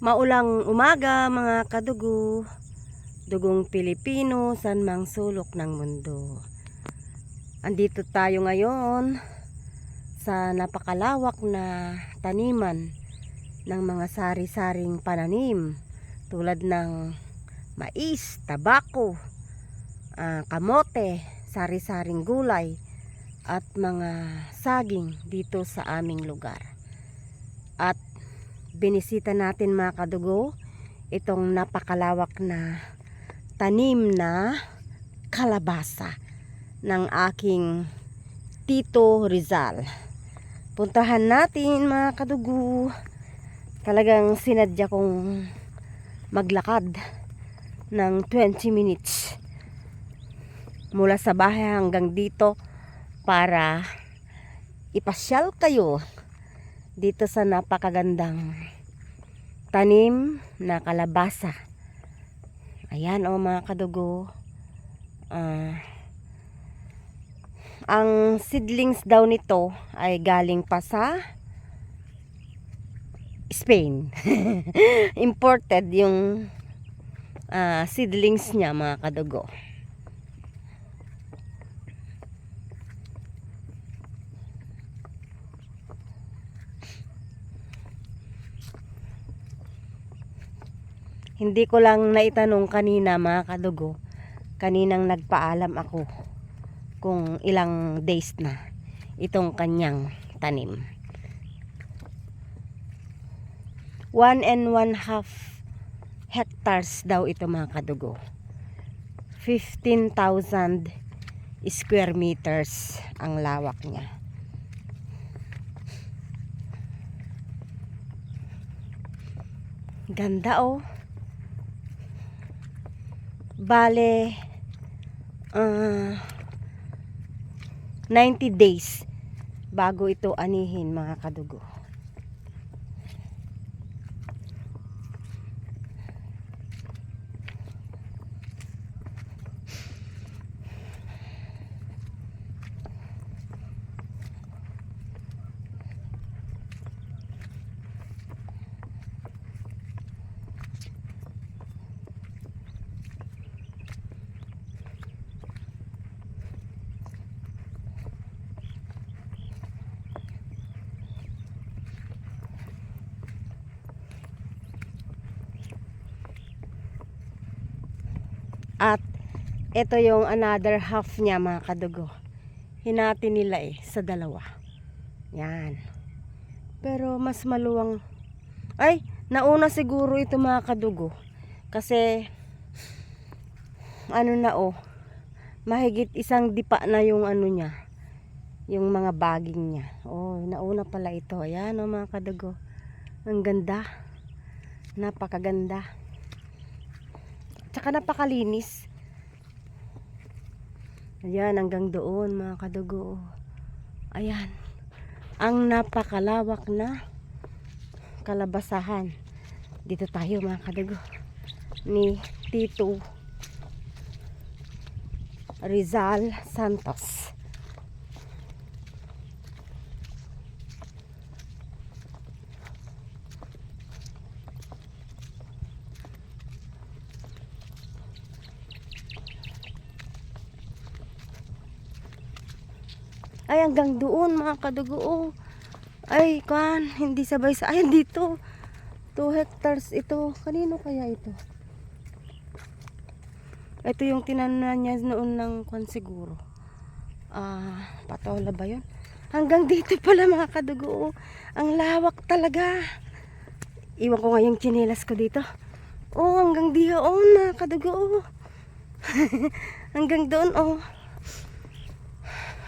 Maulang umaga mga kadugo, dugong Pilipino, san mang sulok ng mundo. Andito tayo ngayon sa napakalawak na taniman ng mga sari-saring pananim tulad ng mais, tabako, ah, kamote, sari-saring gulay at mga saging dito sa aming lugar. At binisita natin mga kadugo itong napakalawak na tanim na kalabasa ng aking Tito Rizal. Puntahan natin mga kadugo. Talagang sinadya kong maglakad ng 20 minutes mula sa bahay hanggang dito para ipasyal kayo dito sa napakagandang tanim na kalabasa. Ayan o mga kadugo. Ah, ang seedlings daw nito ay galing pa sa Spain. Imported yung ah, seedlings niya mga kadugo. Hindi ko lang naitanong kanina mga kadugo. Kaninang nagpaalam ako kung ilang days na itong kanyang tanim. One and one half hectares daw ito mga kadugo. 15,000 square meters ang lawak niya. Ganda oh. Bale, ah 90 days bago ito anihin mga kadugo. At ito yung another half niya mga kadugo. Hinati nila eh sa dalawa. Yan. Pero mas maluwang. Ay, nauna siguro ito mga kadugo. Kasi ano na oh. Mahigit isang dipa na yung ano niya. Yung mga baging niya. Oh, nauna pala ito. Ayan oh mga kadugo. Ang ganda. Napakaganda. Tsaka napakalinis. Ayan, hanggang doon mga kadugo. Ayan. Ang napakalawak na kalabasahan. Dito tayo mga kadugo. Ni Tito Rizal Santos. Ay, hanggang doon mga kadugo. oh. Ay, kan, hindi sabay sa... Ay, dito. 2 hectares ito. Kanino kaya ito? Ito yung tinanan niya noon ng kwan siguro. Ah, patola ba yun? Hanggang dito pala mga kadugo. oh. Ang lawak talaga. Iwan ko nga yung chinelas ko dito. Oh, hanggang diyon mga kadugo. oh. hanggang doon, oh.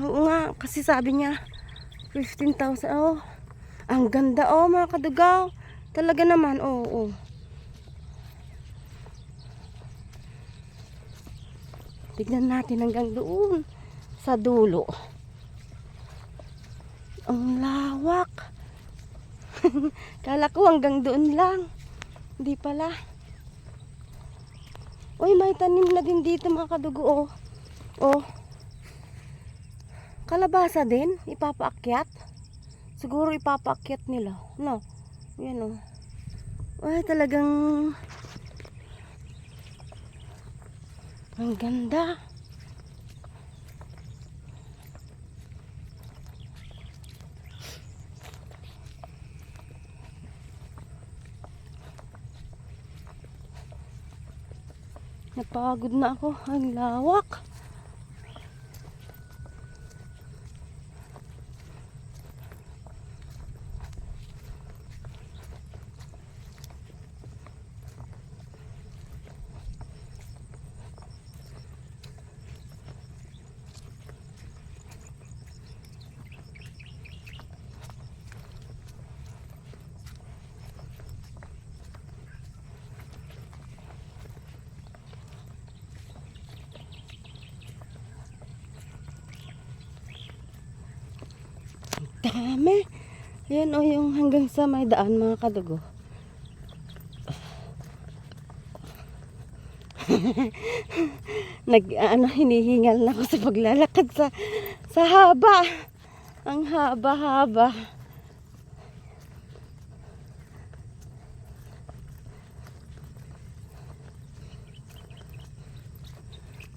Oo nga, kasi sabi niya 15,000. Oh, ang ganda oh mga kadugaw. Talaga naman, oo. Oh, oh. Tignan natin hanggang doon sa dulo. Ang lawak. Kala ko hanggang doon lang. Hindi pala. Uy, may tanim na din dito mga kadugo. Oh. oh. Kalabasa din, ipapaakyat. Siguro ipapaakyat nila. No. Yan oh. Ay, talagang ang ganda. Napagod na ako. Ang lawak. Dami. Yan o yung hanggang sa may daan mga kadugo. Nag ano hinihingal na ako sa paglalakad sa sa haba. Ang haba-haba.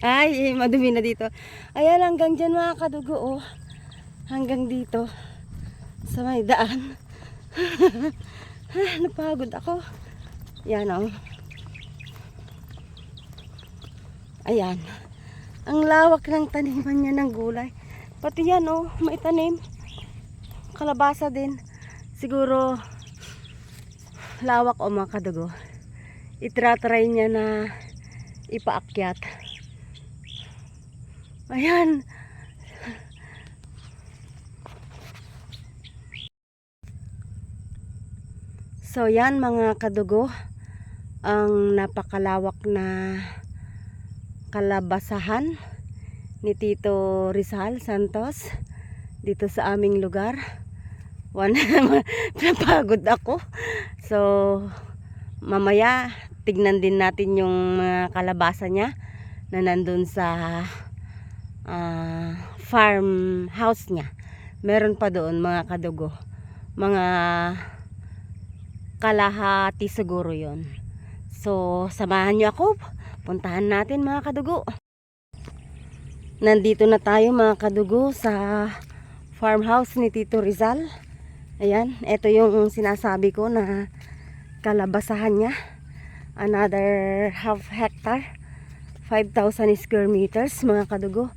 Ay, madumi na dito. Ayan, hanggang dyan mga kadugo, oh. Hanggang dito. Sa may daan. Napagod ako. Yan, oh. Ayan. Ang lawak ng taniman niya ng gulay. Pati yan, oh. May tanim. Kalabasa din. Siguro, lawak o mga kadugo. Itratry niya na ipaakyat. Ayan. So yan mga kadugo, ang napakalawak na kalabasahan ni Tito Rizal Santos dito sa aming lugar. One, napagod ako. So, mamaya tignan din natin yung mga kalabasa niya na nandun sa ah, farm house niya. Meron pa doon mga kadugo. Mga kalahati siguro yon. So, samahan niyo ako. Puntahan natin mga kadugo. Nandito na tayo mga kadugo sa farmhouse ni Tito Rizal. Ayan, ito yung sinasabi ko na kalabasahan niya. Another half hectare. 5,000 square meters mga kadugo.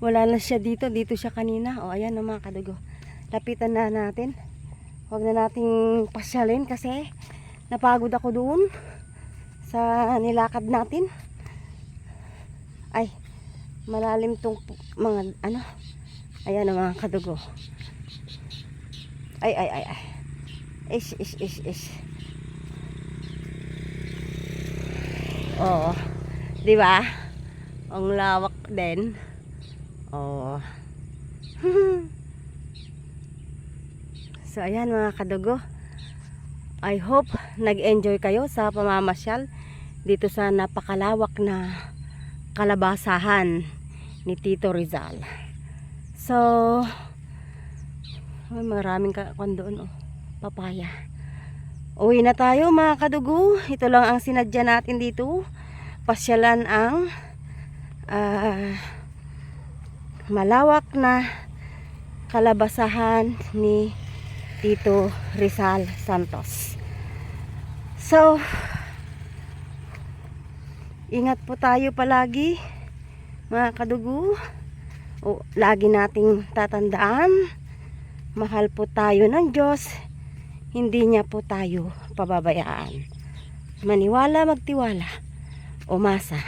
Wala na siya dito. Dito siya kanina. O ayan na mga kadugo. Lapitan na natin. Huwag na nating pasyalin kasi napagod ako doon sa nilakad natin. Ay, malalim tong mga ano. Ayan ang mga kadugo. Ay, ay, ay, ay. Ish, ish, ish, ish. Oo. Di ba? Ang lawak din. Oo. so, ayan mga kadugo. I hope nag-enjoy kayo sa pamamasyal dito sa napakalawak na kalabasahan ni Tito Rizal. So, ay, maraming ka doon oh. Papaya. Uwi na tayo mga kadugo. Ito lang ang sinadya natin dito. Pasyalan ang ah, malawak na kalabasahan ni Tito Rizal Santos. So, ingat po tayo palagi mga kadugo. O, lagi nating tatandaan, mahal po tayo ng Diyos, hindi niya po tayo pababayaan. Maniwala, magtiwala, umasa.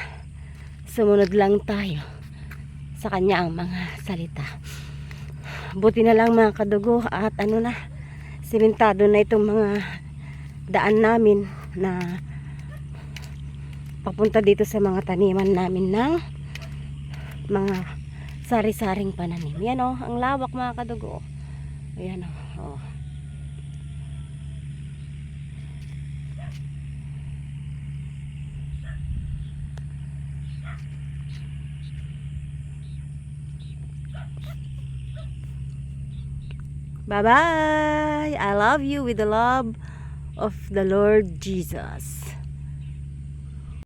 Sumunod lang tayo sa kanya ang mga salita. Buti na lang mga kadugo at ano na, simentado na itong mga daan namin na papunta dito sa mga taniman namin ng mga sari-saring pananim. Yan o, ang lawak mga kadugo. Ayan o. Oh. Bye-bye. I love you with the love of the Lord Jesus.